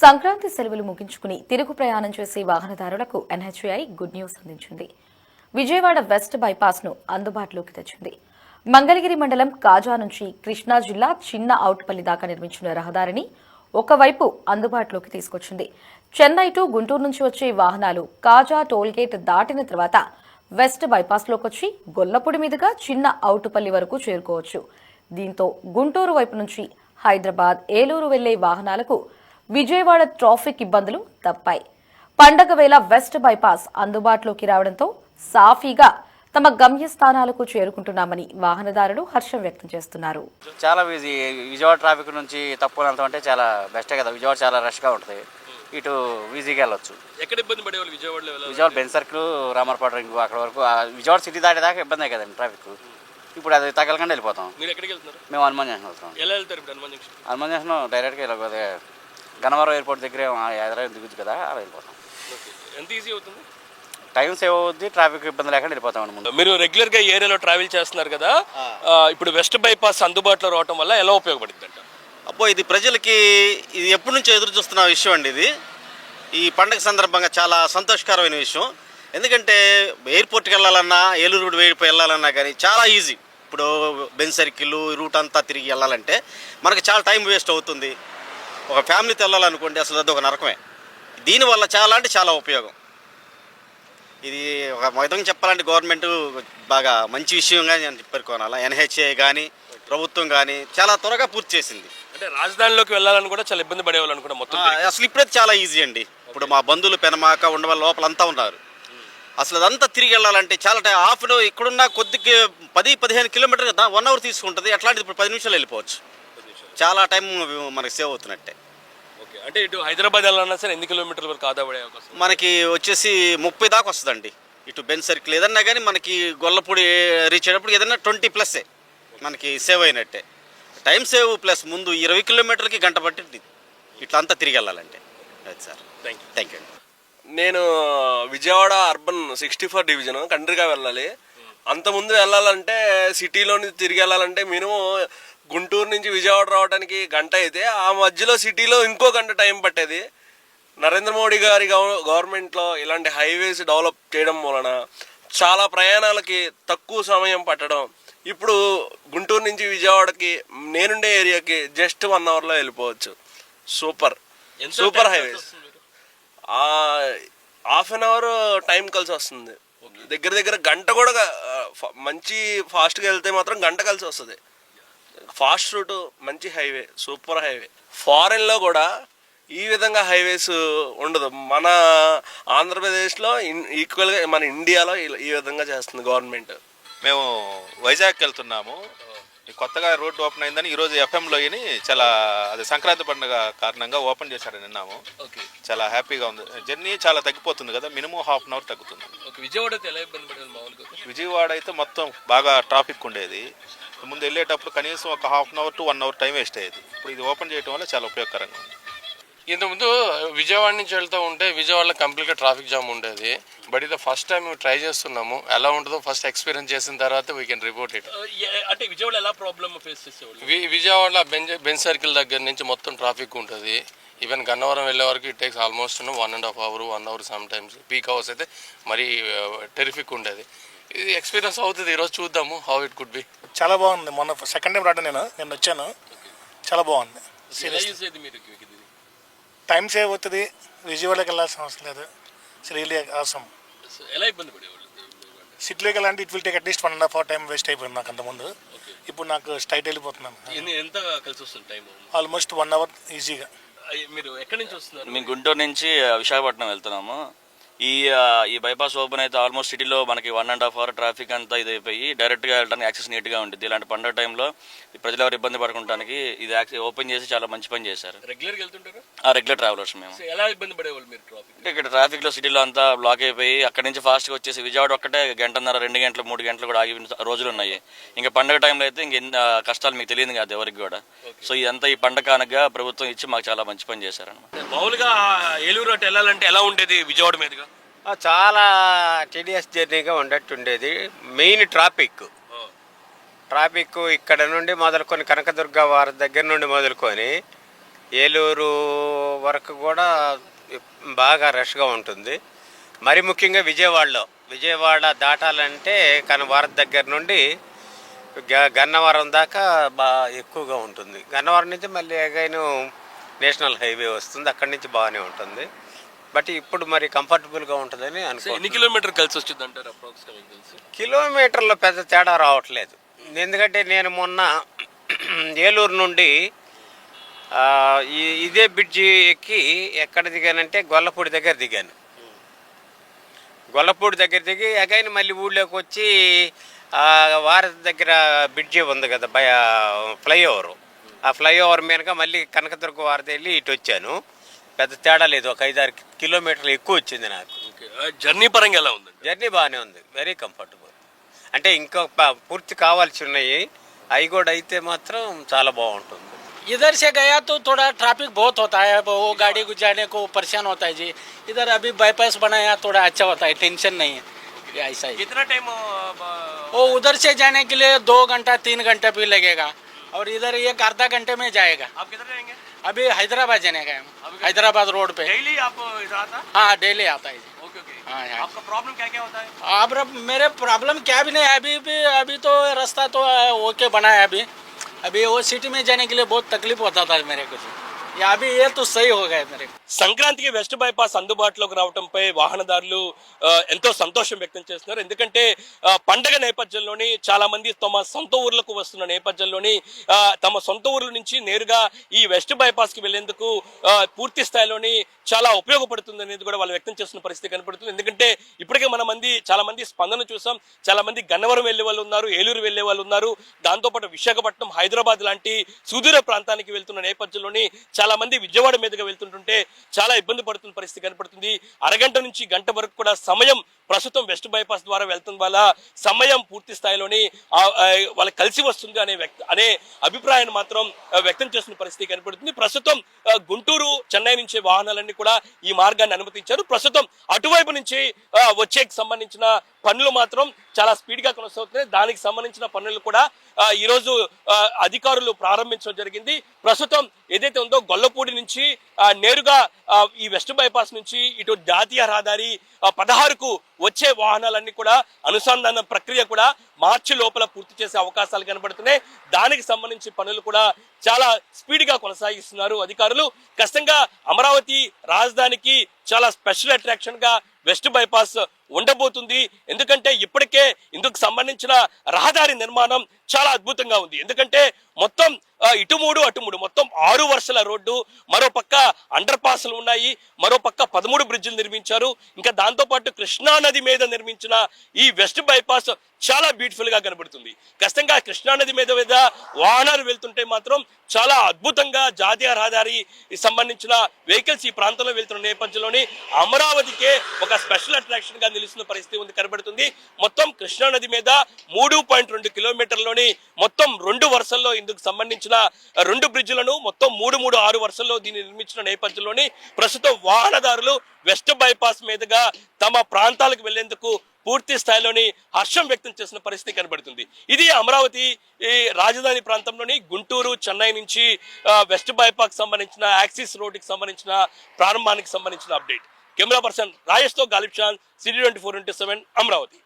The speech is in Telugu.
సంక్రాంతి సెలవులు ముగించుకుని తిరుగు ప్రయాణం చేసే వాహనదారులకు ఎన్హెచ్ఐ గుడ్ న్యూస్ అందించింది. విజయవాడ వెస్ట్ బైపాస్ను అందుబాటులోకి తెచ్చింది. మంగళగిరి మండలం కాజా నుంచి కృష్ణా జిల్లా చిన్న అవుట్పల్లి దాకా నిర్మించిన రహదారిని ఒకవైపు అందుబాటులోకి తీసుకొచ్చింది. చెన్నై టు గుంటూరు నుంచి వచ్చే వాహనాలు కాజా టోల్గేట్ దాటిన తర్వాత వెస్ట్ బైపాస్లోకి వచ్చి గొల్లపూడి మీదుగా చిన్న అవుటుపల్లి వరకు చేరుకోవచ్చు. దీంతో గుంటూరు వైపు నుంచి హైదరాబాద్ ఏలూరు వెళ్ళే వాహనాలకు విజయవాడ ట్రాఫిక్ ఇబ్బందులు తప్పాయి. పండగ వేళ వెస్ట్ బైపాస్ అందుబాటులోకి రావడంతో సాఫీగా తమ గమ్యస్థానాలకు చేరుకుంటున్నామని వాహనదారులు హర్షం వ్యక్తం చేస్తున్నారు. చాలా ఈజీ విజయవాడ ట్రాఫిక్ నుంచి తప్పులంత అంటే చాలా బెస్టే కదా. విజయవాడ చాలా రష్గా ఉంటుంది. ఇటు ఈజీగా వెళ్ళొచ్చు. ఎక్కడ ఇబ్బంది పడేవాళ్ళు విజయవాడలో Vijayawada Benz circle Ramarpadu ring అక్కడ వరకు. ఆ విజయవాడ సిటీ దాటేదాకా ఇబ్బందే కదండి ట్రాఫిక్ ఇప్పుడు అది తగలకుండా వెళ్ళిపోతాం. మీరు ఎక్కడికి వెళ్తున్నారు? మేము హనుమాన్ జంక్షన్ వెళ్తాం. ఎలా వెళ్తారు ఇప్పుడు హనుమాన్ జంక్షన్? హనుమాన్ జంక్షన్ డైరెక్ట్గా వెళ్ళకపోతే గన్నవరం ఎయిర్పోర్ట్ దగ్గరే హైదరాబాద్ దిగుద్ది కదా అలా వెళ్ళిపోతాం. ఎంత ఈజీ అవుతుంది? టైం సేవ్ అవుద్ది ట్రాఫిక్ ఇబ్బంది లేకుండా వెళ్ళిపోతాం ముందు. మీరు రెగ్యులర్గా ఏరియాలో ట్రావెల్ చేస్తున్నారు కదా ఇప్పుడు వెస్ట్ బైపాస్ అందుబాటులో రావటం వల్ల ఎలా ఉపయోగపడుతుంది అంట అబ్బో ఇది ప్రజలకి ఇది ఎప్పటి నుంచో ఎదురు చూస్తున్న విషయం అండి ఇది. ఈ పండగ సందర్భంగా చాలా సంతోషకరమైన విషయం. ఎందుకంటే ఎయిర్పోర్ట్కి వెళ్ళాలన్నా ఏలూరు రోడ్ వైపు వెళ్ళాలన్నా కానీ చాలా ఈజీ ఇప్పుడు బెన్ సర్కిల్ రూట్ అంతా తిరిగి వెళ్ళాలంటే మనకి చాలా టైం వేస్ట్ అవుతుంది. ఒక ఫ్యామిలీతో వెళ్ళాలనుకోండి అసలు అది ఒక నరకమే. దీనివల్ల చాలా అంటే చాలా ఉపయోగం. ఇది ఒక విధంగా చెప్పాలంటే గవర్నమెంట్ బాగా మంచి విషయంగా నేను పేర్కొనాలా ఎన్హెచ్ఏ కానీ ప్రభుత్వం కానీ చాలా త్వరగా పూర్తి చేసింది. అంటే రాజధానిలోకి వెళ్ళాలని కూడా చాలా ఇబ్బంది పడేవాళ్ళు అనుకుంటా మొత్తం అసలు ఇప్పుడైతే చాలా ఈజీ అండి. ఇప్పుడు మా బంధువులు పెనమాక ఉండవల్ల లోపలంతా ఉన్నారు. అసలు అదంతా తిరిగి వెళ్ళాలంటే చాలా టైం హాఫ్ అన్ అవర్ ఇక్కడున్న కొద్దిగా పది పదిహేను కిలోమీటర్ వన్ అవర్ తీసుకుంటుంది. అట్లాంటిది ఇప్పుడు పది నిమిషాలు వెళ్ళిపోవచ్చు. చాలా టైం మనకి సేవ్ అవుతున్నట్టే. అంటే ఇటు హైదరాబాద్ వెళ్ళాలన్నా సరే ఎన్ని కిలోమీటర్ల వరకు ఆదా పడే అవకాశం? మనకి వచ్చేసి ముప్పై దాకా వస్తుందండి. ఇటు బెన్ సర్కిల్ ఏదన్నా కానీ మనకి గొల్లపూడి రీచ్ అయ్యేటప్పుడు ఏదన్నా ట్వంటీ ప్లస్సే మనకి సేవ్ అయినట్టే. టైం సేవ్ ప్లస్ ముందు ఇరవై కిలోమీటర్లకి గంట పట్టింది. ఇట్లా అంతా తిరిగి వెళ్ళాలంటే. అది sir Thank you. Thank you అండి. నేను Vijayawada urban sixty four division కంట్రీగా వెళ్ళాలి అంత ముందు వెళ్ళాలంటే సిటీలోని తిరిగి వెళ్ళాలంటే మినిమం గుంటూరు నుంచి విజయవాడ రావడానికి గంట అయితే ఆ మధ్యలో సిటీలో ఇంకో గంట టైం పట్టేది. నరేంద్ర మోడీ గారి గవ- గవర్నమెంట్లో ఇలాంటి హైవేస్ డెవలప్ చేయడం వలన చాలా ప్రయాణాలకి తక్కువ సమయం పట్టడం. ఇప్పుడు గుంటూరు నుంచి విజయవాడకి నేనుండే ఏరియాకి జస్ట్ వన్ అవర్లో వెళ్ళిపోవచ్చు. Super. Super highways? Half an hour time కలిసి వస్తుంది. దగ్గర దగ్గర గంట కూడా మంచి ఫాస్ట్గా వెళ్తే మాత్రం గంట కలిసి వస్తుంది. ఫాస్ట్ రూట్ మంచి హైవే సూపర్ హైవే. ఫారెన్లో కూడా ఈ విధంగా హైవేస్ ఉండదు. మన ఆంధ్రప్రదేశ్లో ఈక్వల్గా మన ఇండియాలో ఈ విధంగా చేస్తుంది గవర్నమెంట్. మేము వైజాగ్ వెళ్తున్నాము. కొత్తగా రోడ్డు ఓపెన్ అయిందని ఈరోజు ఎఫ్ఎంలో చాలా అది సంక్రాంతి పండుగ కారణంగా ఓపెన్ చేశారని విన్నాము. ఓకే. చాలా హ్యాపీగా ఉంది. జర్నీ చాలా తగ్గిపోతుంది కదా. మినిమం హాఫ్ అన్ అవర్ తగ్గుతుంది. విజయవాడ అయితే విజయవాడ అయితే మొత్తం బాగా ట్రాఫిక్ ఉండేది. ముందు వెళ్ళేటప్పుడు కనీసం ఒక half an hour to one hour time waste అయ్యేది. ఇప్పుడు ఇది ఓపెన్ చేయడం వల్ల చాలా ఉపయోగకరంగా ఉంది. ఇంతకుముందు విజయవాడ నుంచి వెళ్తూ ఉంటే విజయవాడలో కంప్లీట్గా ట్రాఫిక్ జామ్ ఉండేది. బట్ ఇది ఫస్ట్ టైం ట్రై చేస్తున్నాము. ఎలా ఉంటుందో ఫస్ట్ ఎక్స్పీరియన్స్ చేసిన తర్వాత వీ కెన్ రిపోర్ట్ ఇట్ అంటే విజయవాడ ఎలా ప్రాబ్లమ్ ఫేస్ చేసేవాళ్ళు? వి విజయవాడలో బెన్ బెన్ సర్కిల్ దగ్గర నుంచి మొత్తం ట్రాఫిక్ ఉంటుంది. ఈవెన్ గన్నవరం వెళ్ళే వరకు it takes almost one and half hour one hour some times peak hours అయితే మరీ టెరిఫిక్ ఉండేది. ఇది ఎక్స్పీరియన్స్ అవుతుంది. ఈరోజు చూద్దాము హౌ ఇట్ కుడ్ బి చాలా బాగుంది. మొన్న సెకండ్ టైం రావడం నేను. నేను వచ్చాను. చాలా బాగుంది. టైం సేవ్ అవుతుంది. విజయవాడకి వెళ్ళాల్సిన అవసరం లేదు. రియల్లీ అవసరం. ఎలా ఇబ్బంది పడేవాళ్ళు? సిటీలోకి వెళ్ళాలంటే it will take at least one and half hour time waste అయిపోయింది నాకు అంతకుముందు. ఇప్పుడు నాకు స్ట్రైట్ వెళ్ళిపోతున్నాను. ఎన్ని ఎంత కలిసి వస్తుంది టైం ఆల్మోస్ట్ వన్ అవర్ ఈజీగా మీరు ఎక్కడి నుంచి వస్తున్నారు? మేము గుంటూరు నుంచి విశాఖపట్నం వెళ్తున్నాము. ఈ ఈ బైపాస్ ఓపెన్ అయితే ఆల్మోస్ట్ సిటీలో మనకి one and half hour traffic అంతా ఇది అయిపోయి డైరెక్ట్గా వెళ్ళడానికి యాక్సెస్ నీట్గా ఉంటుంది. ఇలాంటి పండుగ టైంలో ప్రజలు ఎవరు ఇబ్బంది పడకుంటానికి ఇది యాక్సెస్ ఓపెన్ చేసి చాలా మంచి పని చేశారు. రెగ్యులర్గా వెళ్తుంటారా? ఆ రెగ్యులర్ ట్రావెలర్స్ మేము. ఎలా ఇబ్బంది పడేవాళ్ళు మీరు ట్రాఫిక్ ఇక్కడ ట్రాఫిక్లో సిటీలో అంతా బ్లాక్ అయిపోయి అక్కడి నుంచి ఫాస్ట్గా వచ్చేసి విజయవాడ ఒక్కటే గంటన్నర రెండు గంటలు మూడు గంటలు కూడా ఆగి రోజులు ఉన్నాయి. ఇంకా పండగ టైంలో అయితే ఇంక కష్టాలు మీకు తెలియదు కాదు ఎవరికి కూడా. సో ఇదంతా ఈ పండగ కానుక ప్రభుత్వం ఇచ్చి మాకు చాలా మంచి పని చేశారన్నమాట. మామూలుగా ఏలూరు అటు వెళ్ళాలంటే ఎలా ఉండేది విజయవాడ మీదుగా? చాలా టీడీఎస్ జర్నీగా ఉండేట్టుండేది. మెయిన్ ట్రాఫిక్ ట్రాఫిక్ ఇక్కడ నుండి మొదలుకొని కనకదుర్గ వారి దగ్గర నుండి మొదలుకొని ఏలూరు వరకు కూడా బాగా రష్గా ఉంటుంది. మరి ముఖ్యంగా విజయవాడలో. విజయవాడ దాటాలంటే కనవారం దగ్గర నుండి గ- గన్నవరం దాకా బాగా ఎక్కువగా ఉంటుంది. గన్నవరం నుంచి మళ్ళీ ఎగైన్ నేషనల్ హైవే వస్తుంది. అక్కడి నుంచి బాగానే ఉంటుంది. బట్ ఇప్పుడు మరి కంఫర్టబుల్గా ఉంటుందని ఎన్ని అనుకో కిలోమీటర్ కలిసి వచ్చింది అంటారు కిలోమీటర్లో పెద్ద తేడా రావట్లేదు. ఎందుకంటే నేను మొన్న ఏలూరు నుండి ఇదే బ్రిడ్జి ఎక్కి ఎక్కడ దిగానంటే గొల్లపూడి దగ్గర దిగాను. గొల్లపూడి దగ్గర దిగి అగైన్ మళ్ళీ ఊళ్ళోకి వచ్చి వారధి దగ్గర బ్రిడ్జి ఉంది కదా బయ ఫ్లైఓవర్. ఆ ఫ్లైఓవర్ మీదగా మళ్ళీ కనకదుర్గ వారధి వెళ్ళి ఇటు వచ్చాను పెద్ద తేడా లేదు ఒక ఐదారు కిలోమీటర్లు ఎక్కువ వచ్చింది నాకు జర్నీ పరంగా ఎలా ఉంది జర్నీ బాగానే ఉంది వెరీ కంఫర్టబుల్ అంటే ఇంకా ప- పూర్తి కావాల్సి ఉన్నాయి అవి కూడా అయితే మాత్రం చాలా బాగుంటుంది इधर से गया तो थोड़ा ट्रैफिक बहुत होता है वो गाड़ी को जाने को परेशान होता है जी इधर अभी बाईपास बनाया थोड़ा अच्छा होता है टेंशन नहीं है ये ऐसा ही कितना टाइम वो उधर से जाने के लिए दो घंटा तीन घंटा भी लगेगा और इधर एक आधा घंटे में जाएगा आप किधर रहेंगे अभी हैदराबाद जाने का है। हम। हैदराबाद रोड पे। डेली आप इधर आता हाँ? डेली आता है ओके ओके। हाँ हाँ। आपका प्रॉब्लम क्या क्या होता है? अब मेरे प्रॉब्लम क्या भी नहीं है अभी भी अभी तो रास्ता तो ओके बना है अभी। अभी वो सिटी में जाने के लिए बहुत तकलीफ़ होता था मेरे को। ये अभी ये तो सही हो गया मेरे को సంక్రాంతికి వెస్ట్ బైపాస్ అందుబాటులోకి రావడంపై వాహనదారులు ఆ, ఎంతో సంతోషం వ్యక్తం చేస్తున్నారు ఎందుకంటే ఆ, పండగ నేపథ్యంలోని చాలా మంది తమ సొంత ఊర్లకు వస్తున్న నేపథ్యంలోని ఆ, తమ సొంత ఊర్ల నుంచి నేరుగా ఈ వెస్ట్ బైపాస్ కి వెళ్లేందుకు ఆ, పూర్తి స్థాయిలోని చాలా ఉపయోగపడుతుంది అనేది కూడా వాళ్ళు వ్యక్తం చేస్తున్న పరిస్థితి కనపడుతుంది ఎందుకంటే ఇప్పటికే మన మంది చాలా మంది స్పందన చూసాం చాలా మంది గన్నవరం వెళ్లే వాళ్ళు ఉన్నారు ఏలూరు వెళ్లే వాళ్ళు ఉన్నారు దాంతోపాటు విశాఖపట్నం హైదరాబాద్ లాంటి సుదూర ప్రాంతానికి వెళ్తున్న నేపథ్యంలోని చాలా మంది విజయవాడ మీదుగా వెళ్తుంటుంటే చాలా ఇబ్బంది పడుతున్న పరిస్థితి కనపడుతుంది. అరగంట నుంచి గంట వరకు కూడా సమయం ప్రస్తుతం వెస్ట్ బైపాస్ ద్వారా వెళ్తున్న వల్ల సమయం పూర్తి స్థాయిలోని వాళ్ళకి కలిసి వస్తుంది అనే వ్యక్త అనే అభిప్రాయాన్ని మాత్రం వ్యక్తం చేస్తున్న పరిస్థితి కనపడుతుంది. ప్రస్తుతం గుంటూరు చెన్నై నుంచి వాహనాలన్నీ కూడా ఈ మార్గాన్ని అనుమతించారు. ప్రస్తుతం అటువైపు నుంచి వచ్చేకి సంబంధించిన పనులు మాత్రం చాలా స్పీడ్గా కొనసాగుతున్నాయి. దానికి సంబంధించిన పనులు కూడా ఈరోజు ఈ రోజు అధికారులు ప్రారంభించడం జరిగింది. ప్రస్తుతం ఏదైతే ఉందో గొల్లపూడి నుంచి నేరుగా ఈ వెస్ట్ బైపాస్ నుంచి ఇటు జాతీయ రహదారి పదహారుకు వచ్చే వాహనాలన్నీ కూడా అనుసంధాన ప్రక్రియ కూడా మార్చి లోపల పూర్తి చేసే అవకాశాలు కనబడుతున్నాయి. దానికి సంబంధించి పనులు కూడా చాలా స్పీడ్గా కొనసాగిస్తున్నారు అధికారులు. ఖచ్చితంగా అమరావతి రాజధానికి చాలా స్పెషల్ అట్రాక్షన్గా వెస్ట్ బైపాస్ ఉండబోతుంది. ఎందుకంటే ఇప్పటికే ఇందుకు సంబంధించిన రహదారి నిర్మాణం చాలా అద్భుతంగా ఉంది. ఎందుకంటే మొత్తం ఇటు మూడు అటు మూడు మొత్తం ఆరు వరుసల రోడ్డు మరో పక్క అండర్ పాస్లు ఉన్నాయి మరో పక్క పదమూడు బ్రిడ్జిలు నిర్మించారు. ఇంకా దాంతో పాటు కృష్ణా నది మీద నిర్మించిన ఈ వెస్ట్ బైపాస్ చాలా బ్యూటిఫుల్గా కనబడుతుంది. ఖచ్చితంగా కృష్ణా నది మీద మీద వాహనాలు వెళ్తుంటే మాత్రం చాలా అద్భుతంగా జాతీయ రహదారి సంబంధించిన వెహికల్స్ ఈ ప్రాంతంలో వెళ్తున్న నేపథ్యంలోని అమరావతికే ఒక స్పెషల్ అట్రాక్షన్గా నిలుస్తున్న పరిస్థితి ఉంది కనబడుతుంది. మొత్తం కృష్ణా నది మీద మూడు పాయింట్ రెండు కిలోమీటర్లోని మొత్తం రెండు వరుసల్లో ఇందుకు సంబంధించిన రెండు బ్రిడ్జ్లను మొత్తం మూడు మూడు ఆరు వరుసల్లో దీన్ని నిర్మించిన నేపథ్యంలోని ప్రస్తుతం వాహనదారులు వెస్ట్ బైపాస్ మీదుగా తమ ప్రాంతాలకు వెళ్ళేందుకు పూర్తి స్థాయిలోని హర్షం వ్యక్తం చేసిన పరిస్థితి కనబడుతుంది. ఇది అమరావతి రాజధాని ప్రాంతంలోని గుంటూరు చెన్నై నుంచి వెస్ట్ బైపాస్ సంబంధించిన యాక్సిస్ రోడ్డుకి సంబంధించిన ప్రారంభానికి సంబంధించిన update. Camera person రాజేష్తో Ghalib Shan city twenty four into seven Amaravati.